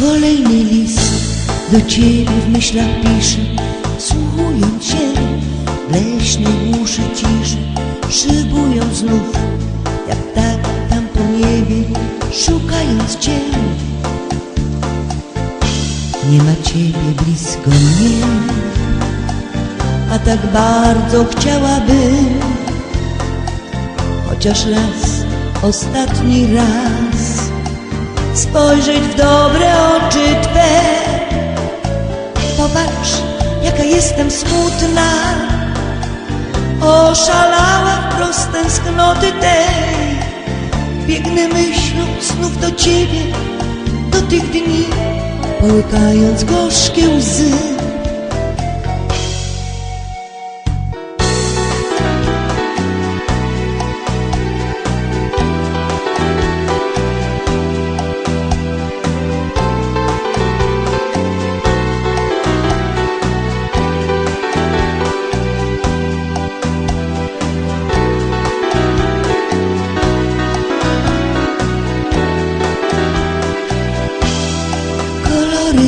Kolejny list do ciebie w myślach piszę, słuchując się w leśnej ciszy, szybując znów, jak tak tam po niebie, szukając cię. Nie ma ciebie blisko mnie, a tak bardzo chciałabym, chociaż raz, ostatni raz spojrzeć w dobre jestem smutna, oszalała wprost tęsknoty tej. Biegnę myślą znów do Ciebie, do tych dni, połykając gorzkie łzy.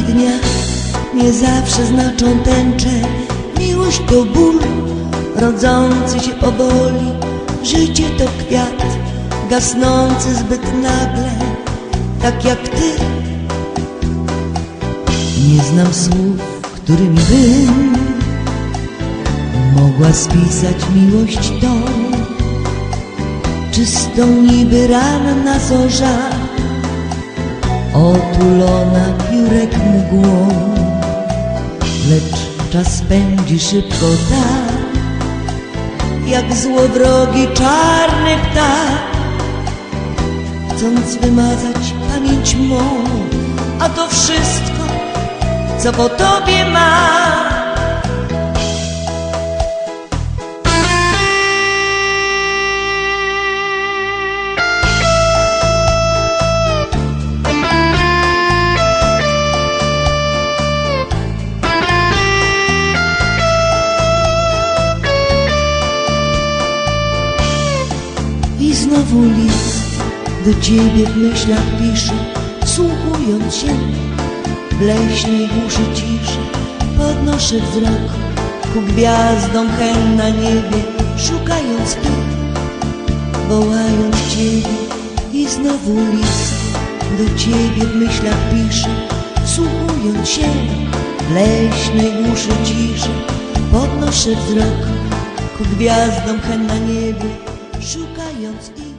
Dnia nie zawsze znaczą tęczę. Miłość to ból rodzący się powoli. Życie to kwiat gasnący zbyt nagle, tak jak ty. Nie znam słów, którymi bym mogła spisać miłość tą. Czystą niby ranna zorza otulona piórek mgłą, lecz czas pędzi szybko tak, jak złowrogi czarny ptak, chcąc wymazać pamięć mą, a to wszystko, co po tobie ma. I znowu list do ciebie w myślach piszę, słuchując się w leśnej głuszy ciszy. Podnoszę wzrok ku gwiazdom hen na niebie, szukając tu, wołając ciebie. I znowu list do ciebie w myślach piszę, słuchując się w leśnej głuszy ciszy. Podnoszę wzrok ku gwiazdom hen na niebie, szukając ich.